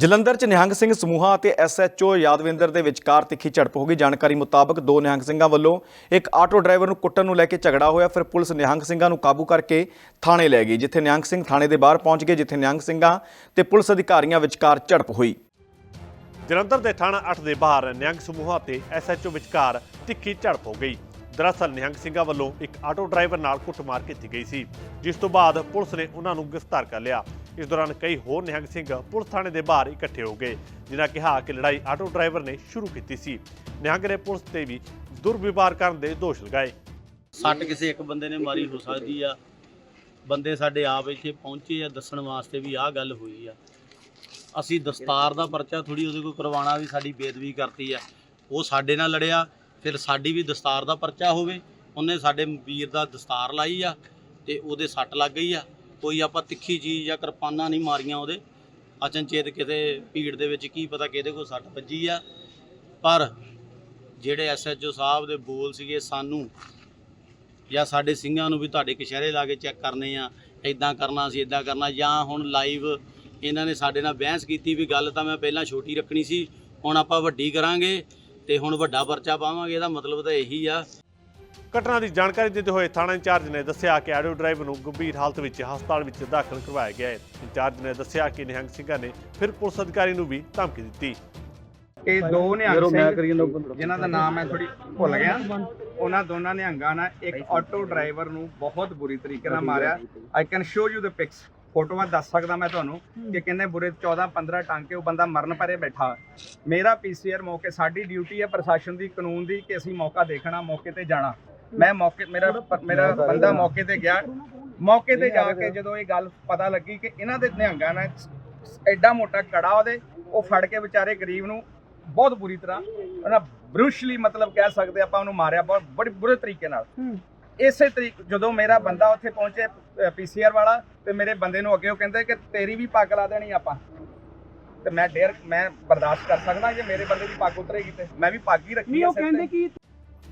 ਜਲੰਧਰ ਚ ਨਿਹੰਗ ਸਿੰਘ ਸਮੂਹਾਂ ਅਤੇ ਐਸਐਚਓ ਯਾਦਵਿੰਦਰ ਦੇ ਵਿਚਕਾਰ ਤਿੱਖੀ ਝੜਪ ਹੋ ਗਈ। ਜਾਣਕਾਰੀ ਮੁਤਾਬਕ ਦੋ ਨਿਹੰਗ ਸਿੰਘਾਂ ਵੱਲੋਂ ਇੱਕ ਆਟੋ ਡਰਾਈਵਰ ਨੂੰ ਕੁੱਟਣ ਨੂੰ ਲੈ ਕੇ ਝਗੜਾ ਹੋਇਆ। ਫਿਰ ਪੁਲਿਸ ਨਿਹੰਗ ਸਿੰਘਾਂ ਨੂੰ ਕਾਬੂ ਕਰਕੇ ਥਾਣੇ ਲੈ ਗਈ, ਜਿੱਥੇ ਨਿਹੰਗ ਸਿੰਘ ਥਾਣੇ ਦੇ ਬਾਹਰ ਪਹੁੰਚ ਗਏ, ਜਿੱਥੇ ਨਿਹੰਗ ਸਿੰਘਾਂ ਤੇ ਪੁਲਿਸ ਅਧਿਕਾਰੀਆਂ ਵਿਚਕਾਰ ਝੜਪ ਹੋਈ। ਜਲੰਧਰ ਦੇ ਥਾਣਾ 8 ਦੇ ਬਾਹਰ ਨਿਹੰਗ ਸਮੂਹਾਂ ਤੇ ਐਸਐਚਓ ਵਿਚਕਾਰ ਤਿੱਖੀ ਝੜਪ ਹੋ ਗਈ। ਦਰਅਸਲ ਨਿਹੰਗ ਸਿੰਘਾਂ ਵੱਲੋਂ ਇੱਕ ਆਟੋ ਡਰਾਈਵਰ ਨਾਲ ਕੁੱਟਮਾਰ ਕੀਤੀ ਗਈ ਸੀ, ਜਿਸ ਤੋਂ ਬਾਅਦ ਪੁਲਿਸ ਨੇ ਉਹਨਾਂ ਨੂੰ ਗ੍ਰਿਫਤਾਰ ਕਰ ਲਿਆ। ਇਸ ਦੌਰਾਨ ਕਈ ਹੋਰ ਨਿਹੰਗ ਸਿੰਘ ਪੁਲਿਸ ਥਾਣੇ ਦੇ ਬਾਹਰ ਇਕੱਠੇ ਹੋ ਗਏ, ਜਿਨ੍ਹਾਂ ਕਿਹਾ ਕਿ ਲੜਾਈ ਆਟੋ ਡਰਾਈਵਰ ਨੇ ਸ਼ੁਰੂ ਕੀਤੀ ਸੀ। ਨਿਹੰਗ ਨੇ ਪੁਲਿਸ ਤੇ ਵੀ ਦੁਰਵਿਵਹਾਰ ਕਰਨ ਦੇ ਦੋਸ਼ ਲਗਾਏ। ਸੱਟ ਕਿਸੇ ਇੱਕ ਬੰਦੇ ਨੇ ਮਾਰੀ ਹੋ ਸਕਦੀ ਆ। ਬੰਦੇ ਸਾਡੇ ਆਪ ਇੱਥੇ ਪਹੁੰਚੇ ਆ, ਦੱਸਣ ਵਾਸਤੇ ਵੀ ਆਹ ਗੱਲ ਹੋਈ ਆ। ਅਸੀਂ ਦਸਤਾਰ ਦਾ ਪਰਚਾ ਥੋੜੀ ਉਹਦੇ ਕੋਲ ਕਰਵਾਉਣਾ ਵੀ ਸਾਡੀ ਬੇਦਬੀ ਕਰਤੀ ਆ। ਉਹ ਸਾਡੇ ਨਾਲ ਲੜਿਆ ਫਿਰ ਸਾਡੀ ਵੀ ਦਸਤਾਰ ਦਾ ਪਰਚਾ ਹੋਵੇ, ਉਹਨੇ ਸਾਡੇ ਵੀਰ ਦਾ ਦਸਤਾਰ ਲਾਈ ਆ ਤੇ ਉਹਦੇ ਸੱਟ ਲੱਗ ਗਈ ਆ। ਕੋਈ ਆਪਾਂ ਤਿੱਖੀ ਚੀਜ਼ ਜਾਂ ਕਿਰਪਾਨਾਂ ਨਹੀਂ ਮਾਰੀਆਂ ਉਹਦੇ। ਅਚਨਚੇਤ ਕਿਤੇ ਭੀੜ ਦੇ ਵਿੱਚ ਕੀ ਪਤਾ ਕਿਹਦੇ ਕੋਲ ਸੱਟ ਵੱਜੀ ਆ। ਪਰ ਜਿਹੜੇ ਐਸਐਚਓ ਸਾਹਿਬ ਦੇ ਬੋਲ ਸੀਗੇ ਸਾਨੂੰ ਜਾਂ ਸਾਡੇ ਸਿੰਘਾਂ ਨੂੰ ਵੀ ਤੁਹਾਡੇ ਕਸ਼ਹਿਰੇ ਲਾ ਕੇ ਚੈੱਕ ਕਰਨੇ ਆ ਇਦਾਂ ਕਰਨਾ ਸੀ ਇਦਾਂ ਕਰਨਾ, ਜਾਂ ਹੁਣ ਲਾਈਵ ਇਹਨਾਂ ਨੇ ਸਾਡੇ ਨਾਲ ਬਹਿਸ ਕੀਤੀ ਵੀ ਗੱਲ ਤਾਂ ਮੈਂ ਪਹਿਲਾਂ ਛੋਟੀ ਰੱਖਣੀ ਸੀ, ਹੁਣ ਆਪਾਂ ਵੱਡੀ ਕਰਾਂਗੇ। ਤੇ ਹੁਣ ਵੱਡਾ ਪਰਚਾ ਪਾਵਾਂਗੇ ਇਹਦਾ ਮਤਲਬ ਤਾਂ ਇਹੀ ਆ। ਘਟਨਾ ਦੀ ਜਾਣਕਾਰੀ ਦਿੰਦੇ ਹੋਏ ਥਾਣਾ ਇੰਚਾਰਜ ਨੇ ਦੱਸਿਆ ਕਿ ਆਟੋ ਡਰਾਈਵਰ ਨੂੰ ਗੰਭੀਰ ਹਾਲਤ ਵਿੱਚ ਹਸਪਤਾਲ ਵਿੱਚ ਦਾਖਲ ਕਰਵਾਇਆ ਗਿਆ ਹੈ। ਇੰਚਾਰਜ ਨੇ ਦੱਸਿਆ ਕਿ ਨਿਹੰਗ ਸਿੰਘਾਂ ਨੇ ਫਿਰ ਪੁਲਿਸ ਅਧਿਕਾਰੀ ਨੂੰ ਵੀ ਧਮਕੀ ਦਿੱਤੀ। ਇਹ ਦੋ ਨਿਹੰਗ ਸਿੰਘ ਜਿਨ੍ਹਾਂ ਦਾ ਨਾਮ ਮੈਂ ਥੋੜੀ ਭੁੱਲ ਗਿਆ। ਉਹਨਾਂ ਦੋਨਾਂ ਨਿਹੰਗਾਂ ਨੇ ਇੱਕ ਆਟੋ ਡਰਾਈਵਰ ਨੂੰ ਬਹੁਤ ਬੁਰੀ ਤਰੀਕੇ ਨਾਲ ਮਾਰਿਆ। I can show you the pics ਫੋਟੋਆਂ ਦੱਸ ਸਕਦਾ ਮੈਂ ਤੁਹਾਨੂੰ ਕਿ ਕਿੰਨੇ ਬੁਰੇ 14 15 ਟਾਂਕੇ ਉਹ ਬੰਦਾ ਮਰਨ ਪਰੇ ਬੈਠਾ। ਮੇਰਾ ਪੀਸੀਆਰ ਮੌਕੇ ਸਾਡੀ ਡਿਊਟੀ ਹੈ ਪ੍ਰਸ਼ਾਸਨ ਦੀ ਕਾਨੂੰਨ ਦੀ ਕਿ ਅਸੀਂ ਮੌਕਾ ਦੇਖਣਾ ਮੌਕੇ ਤੇ ਜਾਣਾ। ਮੈਂ ਮੌਕੇ ਮੇਰਾ ਮੇਰਾ ਬੰਦਾ ਮੌਕੇ ਤੇ ਗਿਆ। ਮੌਕੇ ਤੇ ਜਾ ਕੇ ਜਦੋਂ ਇਹ ਗੱਲ ਪਤਾ ਲੱਗੀ ਕਿ ਇਹਨਾਂ ਦੇ ਨਿਹੰਗਾਂ ਨੇ ਐਡਾ ਮੋਟਾ ਕੜਾ ਉਹਦੇ ਉਹ ਫੜ ਕੇ ਵਿਚਾਰੇ ਗਰੀਬ ਨੂੰ ਬਹੁਤ ਬੁਰੀ ਤਰ੍ਹਾਂ ਉਹਨਾਂ ਬਰੂਸ਼ਲੀ ਮਤਲਬ ਕਹਿ ਸਕਦੇ ਆਪਾਂ ਉਹਨੂੰ ਮਾਰਿਆ ਬਹੁਤ ਬੜੇ ਬੁਰੇ ਤਰੀਕੇ ਨਾਲ। ਇਸੇ ਤਰੀਕ ਜਦੋਂ ਮੇਰਾ ਬੰਦਾ ਉੱਥੇ ਪਹੁੰਚੇ ਪੀਸੀਆਰ ਵਾਲਾ ਤੇ ਮੇਰੇ ਬੰਦੇ ਨੂੰ ਅੱਗੇ ਉਹ ਕਹਿੰਦੇ ਕਿ ਤੇਰੀ ਵੀ ਪੱਗ ਲਾ ਦੇਣੀ ਆਪਾਂ। ਤੇ ਮੈਂ ਡੇਰ ਮੈਂ ਬਰਦਾਸ਼ਤ ਕਰ ਸਕਦਾ ਜੇ ਮੇਰੇ ਬੰਦੇ ਦੀ ਪੱਗ ਉਤਰੇਗੀ ਤੇ। ਮੈਂ ਵੀ ਪੱਗ ਹੀ ਰੱਖੀ ਆ ਸਿਰ ਤੇ।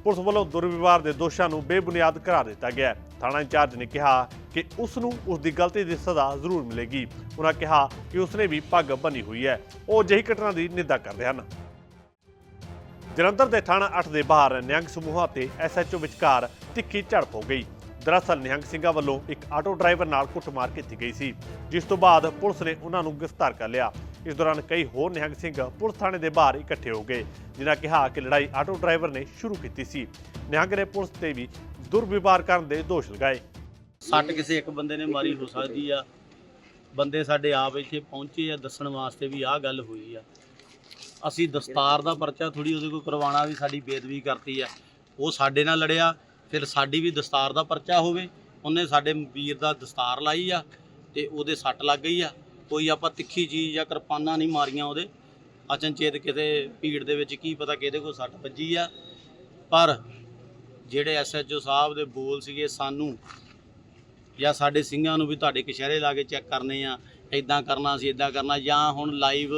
ਪੁਲਿਸ ਵੱਲੋਂ ਦੁਰਵਿਵਹਾਰ ਦੇ ਦੋਸ਼ਾਂ ਨੂੰ ਬੇਬੁਨਿਆਦ ਕਰਾਰ ਦਿੱਤਾ ਗਿਆ ਥਾਣਾ ਇੰਚਾਰਜ ਨੇ ਕਿਹਾ ਕਿ ਉਸ ਨੂੰ ਉਸ ਦੀ ਗਲਤੀ ਦੀ ਸਜ਼ਾ ਜ਼ਰੂਰ ਮਿਲੇਗੀ। ਉਹਨਾਂ ਕਿਹਾ ਕਿ ਉਸਨੇ ਵੀ ਪੱਗ ਬੰਨੀ ਹੋਈ ਹੈ। ਉਹ ਅਜਿਹੀ ਘਟਨਾ ਦੀ ਨਿੰਦਾ ਕਰਦੇ ਹਨ। ਜਲੰਧਰ ਦੇ ਥਾਣਾ 8 ਦੇ ਬਾਹਰ ਨਿਹੰਗ ਸਮੂਹਾਂ ਤੇ ਐਸਐਚਓ ਵਿਚਕਾਰ ਤਿੱਖੀ ਝੜਪ ਹੋ ਗਈ। ਦਰਅਸਲ ਨਿਹੰਗ ਸਿੰਘਾਂ ਵੱਲੋਂ ਇੱਕ ਆਟੋ ਡਰਾਈਵਰ ਨਾਲ ਕੁੱਟਮਾਰ ਕੀਤੀ ਗਈ ਸੀ, ਜਿਸ ਤੋਂ ਬਾਅਦ ਪੁਲਿਸ ਨੇ ਉਹਨਾਂ ਨੂੰ ਗ੍ਰਿਫਤਾਰ ਕਰ ਲਿਆ। ਇਸ ਦੌਰਾਨ ਕਈ ਹੋਰ ਨਿਹੰਗ ਸਿੰਘ ਪੁਲਿਸ ਥਾਣੇ ਦੇ ਬਾਹਰ ਇਕੱਠੇ ਹੋ ਗਏ, ਜਿਨ੍ਹਾਂ ਕਿਹਾ ਕਿ ਲੜਾਈ ਆਟੋ ਡਰਾਈਵਰ ਨੇ ਸ਼ੁਰੂ ਕੀਤੀ ਸੀ। ਨਿਹੰਗ ਨੇ ਪੁਲਿਸ ਤੇ ਵੀ ਦੁਰਵਿਵਹਾਰ ਕਰਨ ਦੇ ਦੋਸ਼ ਲਗਾਏ। ਸੱਟ ਕਿਸੇ ਇੱਕ ਬੰਦੇ ਨੇ ਮਾਰੀ ਹੋ ਸਕਦੀ ਆ। ਬੰਦੇ ਸਾਡੇ ਆਪ ਇੱਥੇ ਪਹੁੰਚੇ ਆ, ਦੱਸਣ ਵਾਸਤੇ ਵੀ ਆਹ ਗੱਲ ਹੋਈ ਆ। ਅਸੀਂ ਦਸਤਾਰ ਦਾ ਪਰਚਾ ਥੋੜੀ ਉਹਦੇ ਕੋਲ ਕਰਵਾਉਣਾ ਵੀ ਸਾਡੀ ਬੇਦਬੀ ਕਰਤੀ ਆ। ਉਹ ਸਾਡੇ ਨਾਲ ਲੜਿਆ ਫਿਰ ਸਾਡੀ ਵੀ ਦਸਤਾਰ ਦਾ ਪਰਚਾ ਹੋਵੇ, ਉਹਨੇ ਸਾਡੇ ਵੀਰ ਦਾ ਦਸਤਾਰ ਲਾਈ ਆ ਤੇ ਉਹਦੇ ਸੱਟ ਲੱਗ ਗਈ ਆ। ਕੋਈ ਆਪਾਂ ਤਿੱਖੀ ਚੀਜ਼ ਜਾਂ ਕਿਰਪਾਨਾਂ ਨਹੀਂ ਮਾਰੀਆਂ ਉਹਦੇ। ਅਚਨਚੇਤ ਕਿਤੇ ਭੀੜ ਦੇ ਵਿੱਚ ਕੀ ਪਤਾ ਕਿਹਦੇ ਕੋਲ ਸੱਟ ਵੱਜੀ ਆ। ਪਰ ਜਿਹੜੇ ਐਸਐਚਓ ਸਾਹਿਬ ਦੇ ਬੋਲ ਸੀਗੇ ਸਾਨੂੰ, ਜਾਂ ਸਾਡੇ ਸਿੰਘਾਂ ਨੂੰ ਵੀ ਤੁਹਾਡੇ ਕਸ਼ਹਿਰੇ ਲਾ ਕੇ ਚੈੱਕ ਕਰਨੇ ਆ ਇਦਾਂ ਕਰਨਾ ਸੀ ਇਦਾਂ ਕਰਨਾ, ਜਾਂ ਹੁਣ ਲਾਈਵ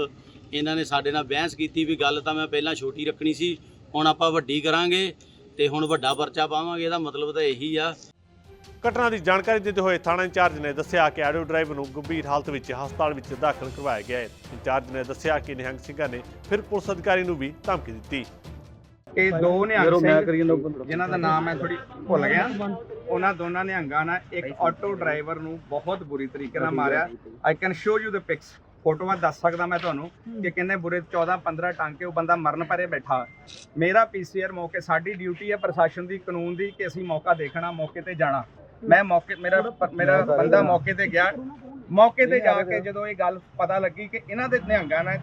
ਇਹਨਾਂ ਨੇ ਸਾਡੇ ਨਾਲ ਬਹਿਸ ਕੀਤੀ ਵੀ ਗੱਲ ਤਾਂ ਮੈਂ ਪਹਿਲਾਂ ਛੋਟੀ ਰੱਖਣੀ ਸੀ, ਹੁਣ ਆਪਾਂ ਵੱਡੀ ਕਰਾਂਗੇ। ਤੇ ਹੁਣ ਵੱਡਾ ਪਰਚਾ ਪਾਵਾਂਗੇ ਇਹਦਾ ਮਤਲਬ ਤਾਂ ਇਹੀ ਆ। ਘਟਨਾ ਦੀ ਜਾਣਕਾਰੀ ਦਿੰਦੇ ਹੋਏ ਥਾਣਾ ਇੰਚਾਰਜ ਨੇ ਦੱਸਿਆ ਕਿ ਆਟੋ ਡਰਾਈਵਰ ਨੂੰ ਗੰਭੀਰ ਹਾਲਤ ਵਿੱਚ ਹਸਪਤਾਲ ਵਿੱਚ ਦਾਖਲ ਕਰਵਾਇਆ ਗਿਆ ਹੈ। ਇੰਚਾਰਜ ਨੇ ਦੱਸਿਆ ਕਿ ਨਿਹੰਗ ਸਿੰਘਾਂ ਨੇ ਫਿਰ ਪੁਲਿਸ ਅਧਿਕਾਰੀ ਨੂੰ ਵੀ ਧਮਕੀ ਦਿੱਤੀ। ਇਹ ਦੋ ਨਿਹੰਗ ਸਿੰਘ ਜਿਨ੍ਹਾਂ ਦਾ ਨਾਮ ਮੈਂ ਥੋੜੀ ਭੁੱਲ ਗਿਆ। ਉਹਨਾਂ ਦੋਨਾਂ ਨਿਹੰਗਾਂ ਨੇ ਇੱਕ ਆਟੋ ਡਰਾਈਵਰ ਨੂੰ ਬਹੁਤ ਬੁਰੀ ਤਰੀਕੇ ਨਾਲ ਮਾਰਿਆ। I can show you the pics ਫੋਟੋਆਂ ਦੱਸ ਸਕਦਾ ਮੈਂ ਤੁਹਾਨੂੰ ਕਿ ਕਿੰਨੇ ਬੁਰੇ 14 15 ਟਾਂਕੇ ਉਹ ਬੰਦਾ ਮਰਨ ਪਰੇ ਬੈਠਾ। ਮੇਰਾ ਪੀਸੀਆਰ ਮੌਕੇ ਸਾਡੀ ਡਿਊਟੀ ਹੈ ਪ੍ਰਸ਼ਾਸਨ ਦੀ ਕਾਨੂੰਨ ਦੀ ਕਿ ਅਸੀਂ ਮੌਕਾ ਦੇਖਣਾ ਮੌਕੇ ਤੇ ਜਾਣਾ। ਮੈਂ ਮੌਕੇ ਮੇਰਾ ਮੇਰਾ ਬੰਦਾ ਮੌਕੇ ਤੇ ਗਿਆ। ਮੌਕੇ ਤੇ ਜਾ ਕੇ ਜਦੋਂ ਇਹ ਗੱਲ ਪਤਾ ਲੱਗੀ ਕਿ ਇਹਨਾਂ ਦੇ ਨਿਹੰਗਾਂ ਨੇ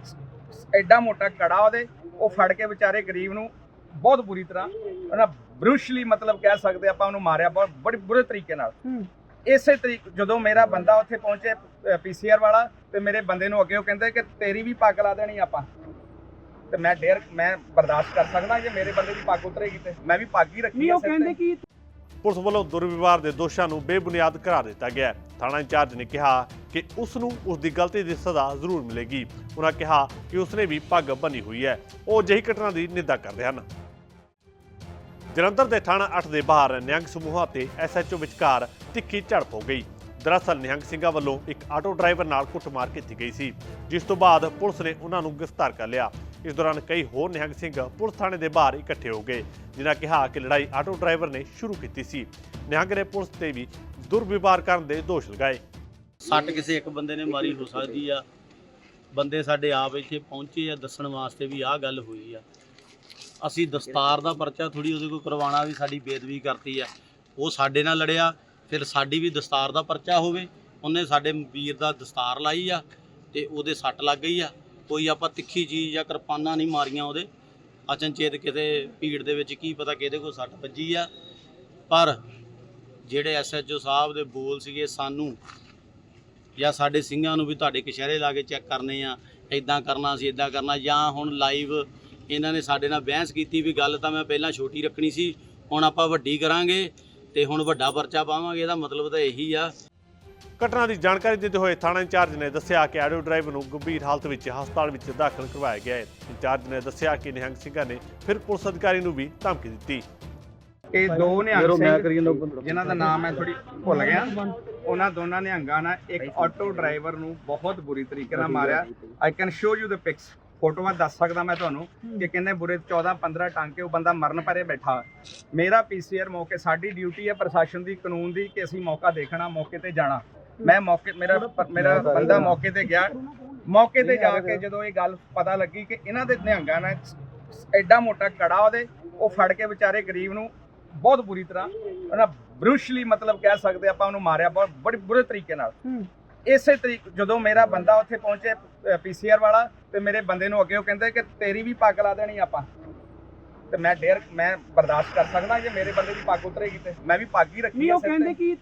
ਐਡਾ ਮੋਟਾ ਕੜਾ ਉਹਦੇ ਉਹ ਫੜ ਕੇ ਵਿਚਾਰੇ ਗਰੀਬ ਨੂੰ ਬਹੁਤ ਬੁਰੀ ਤਰ੍ਹਾਂ ਉਹਨਾਂ ਬਰੂਸ਼ਲੀ ਮਤਲਬ ਕਹਿ ਸਕਦੇ ਆਪਾਂ ਉਹਨੂੰ ਮਾਰਿਆ ਬਹੁਤ ਬੜੇ ਬੁਰੇ ਤਰੀਕੇ ਨਾਲ। ਇਸੇ ਤਰੀਕ ਜਦੋਂ ਮੇਰਾ ਬੰਦਾ ਉੱਥੇ ਪਹੁੰਚੇ ਪੀਸੀਆਰ ਵਾਲਾ ਤੇ ਮੇਰੇ ਬੰਦੇ ਨੂੰ ਅੱਗੇ ਉਹ ਕਹਿੰਦੇ ਕਿ ਤੇਰੀ ਵੀ ਪੱਗ ਲਾ ਦੇਣੀ ਆਪਾਂ। ਤੇ ਮੈਂ ਡੇਰ ਮੈਂ ਬਰਦਾਸ਼ਤ ਕਰ ਸਕਦਾ ਜੇ ਮੇਰੇ ਬੰਦੇ ਦੀ ਪੱਗ ਉਤਰੇਗੀ ਤੇ। ਮੈਂ ਵੀ ਪੱਗ ਹੀ ਰੱਖੀ ਆ ਸਿਰ ਤੇ। ਪੁਲਿਸ ਵੱਲੋਂ ਦੁਰਵਿਵਹਾਰ ਦੇ ਦੋਸ਼ਾਂ ਨੂੰ ਬੇਬੁਨਿਆਦ ਕਰਾਰ ਦਿੱਤਾ ਗਿਆ ਥਾਣਾ ਇੰਚਾਰਜ ਨੇ ਕਿਹਾ ਕਿ ਉਸ ਨੂੰ ਉਸ ਦੀ ਗਲਤੀ ਦੀ ਸਜ਼ਾ ਜ਼ਰੂਰ ਮਿਲੇਗੀ। ਉਹਨਾਂ ਕਿਹਾ ਕਿ ਉਸਨੇ ਵੀ ਪੱਗ ਬੰਨੀ ਹੋਈ ਹੈ। ਉਹ ਅਜਿਹੀ ਘਟਨਾ ਦੀ ਨਿੰਦਾ ਕਰਦੇ ਹਨ। ਜਲੰਧਰ ਦੇ ਥਾਣਾ 8 ਦੇ ਬਾਹਰ ਨਿਹੰਗ ਸਮੂਹਾਂ ਤੇ ਐਸਐਚਓ ਵਿਚਕਾਰ ਤਿੱਖੀ ਝੜਪ ਹੋ ਗਈ। ਦਰਅਸਲ ਨਿਹੰਗ ਸਿੰਘਾਂ ਵੱਲੋਂ ਇੱਕ ਆਟੋ ਡਰਾਈਵਰ ਨਾਲ ਕੁੱਟਮਾਰ ਕੀਤੀ ਗਈ ਸੀ, ਜਿਸ ਤੋਂ ਬਾਅਦ ਪੁਲਿਸ ਨੇ ਉਹਨਾਂ ਨੂੰ ਗ੍ਰਿਫਤਾਰ ਕਰ ਲਿਆ। ਇਸ ਦੌਰਾਨ ਕਈ ਹੋਰ ਨਿਹੰਗ ਸਿੰਘ ਪੁਲਿਸ ਥਾਣੇ ਦੇ ਬਾਹਰ ਇਕੱਠੇ ਹੋ ਗਏ, ਜਿਨ੍ਹਾਂ ਕਿਹਾ ਕਿ ਲੜਾਈ ਆਟੋ ਡਰਾਈਵਰ ਨੇ ਸ਼ੁਰੂ ਕੀਤੀ ਸੀ। ਨਿਹੰਗ ਨੇ ਪੁਲਿਸ ਤੇ ਵੀ ਦੁਰਵਿਵਹਾਰ ਕਰਨ ਦੇ ਦੋਸ਼ ਲਗਾਏ। ਸੱਟ ਕਿਸੇ ਇੱਕ ਬੰਦੇ ਨੇ ਮਾਰੀ ਹੋ ਸਕਦੀ ਆ। ਬੰਦੇ ਸਾਡੇ ਆਪ ਇੱਥੇ ਪਹੁੰਚੇ ਆ, ਦੱਸਣ ਵਾਸਤੇ ਵੀ ਆਹ ਗੱਲ ਹੋਈ ਆ। ਅਸੀਂ ਦਸਤਾਰ ਦਾ ਪਰਚਾ ਥੋੜੀ ਉਹਦੇ ਕੋਲ ਕਰਵਾਉਣਾ ਵੀ ਸਾਡੀ ਬੇਦਬੀ ਕਰਤੀ ਆ ਉਹ ਸਾਡੇ ਨਾਲ ਲੜਿਆ, ਫਿਰ ਸਾਡੀ ਵੀ ਦਸਤਾਰ ਦਾ ਪਰਚਾ ਹੋਵੇ, ਉਹਨੇ ਸਾਡੇ ਵੀਰ ਦਾ ਦਸਤਾਰ ਲਾਈ ਆ ਤੇ ਉਹਦੇ ਸੱਟ ਲੱਗ ਗਈ ਆ। ਕੋਈ ਆਪਾਂ ਤਿੱਖੀ ਚੀਜ਼ ਜਾਂ ਕਿਰਪਾਨਾਂ ਨਹੀਂ ਮਾਰੀਆਂ ਉਹਦੇ। ਅਚਨਚੇਤ ਕਿਤੇ ਭੀੜ ਦੇ ਵਿੱਚ ਕੀ ਪਤਾ ਕਿਹਦੇ ਕੋਲ ਸੱਟ ਵੱਜੀ ਆ। ਪਰ ਜਿਹੜੇ ਐਸਐਚਓ ਸਾਹਿਬ ਦੇ ਬੋਲ ਸੀਗੇ ਸਾਨੂੰ, ਜਾਂ ਸਾਡੇ ਸਿੰਘਾਂ ਨੂੰ ਵੀ ਤੁਹਾਡੇ ਕਸ਼ਹਿਰੇ ਲਾ ਕੇ ਚੈੱਕ ਕਰਨੇ ਆ ਇਦਾਂ ਕਰਨਾ ਸੀ ਇਦਾਂ ਕਰਨਾ, ਜਾਂ ਹੁਣ ਲਾਈਵ ਇਹਨਾਂ ਨੇ ਸਾਡੇ ਨਾਲ ਬਹਿਸ ਕੀਤੀ ਵੀ ਗੱਲ ਤਾਂ ਮੈਂ ਪਹਿਲਾਂ ਛੋਟੀ ਰੱਖਣੀ ਸੀ ਹੁਣ ਆਪਾਂ ਵੱਡੀ ਕਰਾਂਗੇ ਤੇ ਹੁਣ ਵੱਡਾ ਪਰਚਾ ਪਾਵਾਂਗੇ ਇਹਦਾ ਮਤਲਬ ਤਾਂ ਇਹੀ ਆ। ਘਟਨਾ ਦੀ ਜਾਣਕਾਰੀ ਦਿੰਦੇ ਹੋਏ ਥਾਣਾ ਇੰਚਾਰਜ ਨੇ ਦੱਸਿਆ ਕਿ ਆਟੋ ਡਰਾਈਵਰ ਨੂੰ ਗੰਭੀਰ ਹਾਲਤ ਵਿੱਚ ਹਸਪਤਾਲ ਵਿੱਚ ਦਾਖਲ ਕਰਵਾਇਆ ਗਿਆ ਹੈ। ਇੰਚਾਰਜ ਨੇ ਦੱਸਿਆ ਕਿ ਨਿਹੰਗ ਸਿੰਘਾਂ ਨੇ ਫਿਰ ਪੁਲਿਸ ਅਧਿਕਾਰੀ ਨੂੰ ਵੀ ਧਮਕੀ ਦਿੱਤੀ। ਇਹ ਦੋ ਨਿਹੰਗ ਸਿੰਘ ਜਿਨ੍ਹਾਂ ਦਾ ਨਾਮ ਮੈਂ ਥੋੜੀ ਭੁੱਲ ਗਿਆ। ਉਹਨਾਂ ਦੋਨਾਂ ਨਿਹੰਗਾਂ ਨੇ ਇੱਕ ਆਟੋ ਡਰਾਈਵਰ ਨੂੰ ਬਹੁਤ ਬੁਰੀ ਤਰੀਕੇ ਨਾਲ ਮਾਰਿਆ। I can show you the pics ਫੋਟੋਆਂ ਦੱਸ ਸਕਦਾ ਮੈਂ ਤੁਹਾਨੂੰ ਕਿ ਕਿੰਨੇ ਬੁਰੇ 14 15 ਟਾਂਕੇ ਉਹ ਬੰਦਾ ਮਰਨ ਪਰੇ ਬੈਠਾ। ਮੇਰਾ ਪੀਸੀਆਰ ਮੌਕੇ ਸਾਡੀ ਡਿਊਟੀ ਹੈ ਪ੍ਰਸ਼ਾਸਨ ਦੀ ਕਾਨੂੰਨ ਦੀ ਕਿ ਅਸੀਂ ਮੌਕਾ ਦੇਖਣਾ ਮੌਕੇ ਤੇ ਜਾਣਾ। ਮੈਂ ਮੌਕੇ ਮੇਰਾ ਮੇਰਾ ਬੰਦਾ ਮੌਕੇ ਤੇ ਗਿਆ। ਮੌਕੇ ਤੇ ਜਾ ਕੇ ਜਦੋਂ ਇਹ ਗੱਲ ਪਤਾ ਲੱਗੀ ਕਿ ਇਹਨਾਂ ਦੇ ਨਿਹੰਗਾਂ ਨੇ ਐਡਾ ਮੋਟਾ ਕੜਾ ਉਹਦੇ ਉਹ ਫੜ ਕੇ ਵਿਚਾਰੇ ਗਰੀਬ ਨੂੰ ਬਹੁਤ ਬੁਰੀ ਤਰ੍ਹਾਂ ਉਹਨਾਂ ਬਰੂਸ਼ਲੀ ਮਤਲਬ ਕਹਿ ਸਕਦੇ ਆਪਾਂ ਉਹਨੂੰ ਮਾਰਿਆ ਬਹੁਤ ਬੜੇ ਬੁਰੇ ਤਰੀਕੇ ਨਾਲ। ਇਸੇ ਤਰੀਕ ਜਦੋਂ ਮੇਰਾ ਬੰਦਾ ਉੱਥੇ ਪਹੁੰਚੇ ਪੀਸੀਆਰ ਵਾਲਾ ਤੇ ਮੇਰੇ ਬੰਦੇ ਨੂੰ ਅੱਗੇ ਉਹ ਕਹਿੰਦੇ ਕਿ ਤੇਰੀ ਵੀ ਪੱਗ ਲਾ ਦੇਣੀ ਆਪਾਂ। ਤੇ ਮੈਂ ਡੇਰ ਮੈਂ ਬਰਦਾਸ਼ਤ ਕਰ ਸਕਦਾ ਜੇ ਮੇਰੇ ਬੰਦੇ ਦੀ ਪੱਗ ਉਤਰੇਗੀ ਤੇ। ਮੈਂ ਵੀ ਪੱਗ ਹੀ ਰੱਖੀ ਆ ਸਿਰ ਤੇ।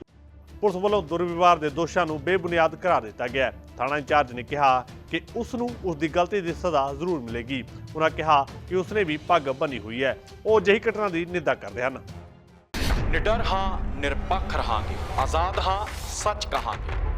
ਪੁਲਿਸ ਵੱਲੋਂ ਦੁਰਵਿਵਹਾਰ ਦੇ ਦੋਸ਼ਾਂ ਨੂੰ ਬੇਬੁਨਿਆਦ ਕਰਾਰ ਦਿੱਤਾ ਗਿਆ ਥਾਣਾ ਇੰਚਾਰਜ ਨੇ ਕਿਹਾ ਕਿ ਉਸ ਨੂੰ ਉਸ ਦੀ ਗਲਤੀ ਦੀ ਸਜ਼ਾ ਜ਼ਰੂਰ ਮਿਲੇਗੀ। ਉਹਨਾਂ ਕਿਹਾ ਕਿ ਉਸਨੇ ਵੀ ਪੱਗ ਬੰਨੀ ਹੋਈ ਹੈ। ਉਹ ਅਜਿਹੀ ਘਟਨਾ ਦੀ ਨਿੰਦਾ ਕਰਦੇ ਹਨ। ਨਿਡਰ ਹਾਂ ਨਿਰਪੱਖ ਰਹਾਂਗੇ। ਆਜ਼ਾਦ ਹਾਂ ਸੱਚ ਕਹਾਂਗੇ।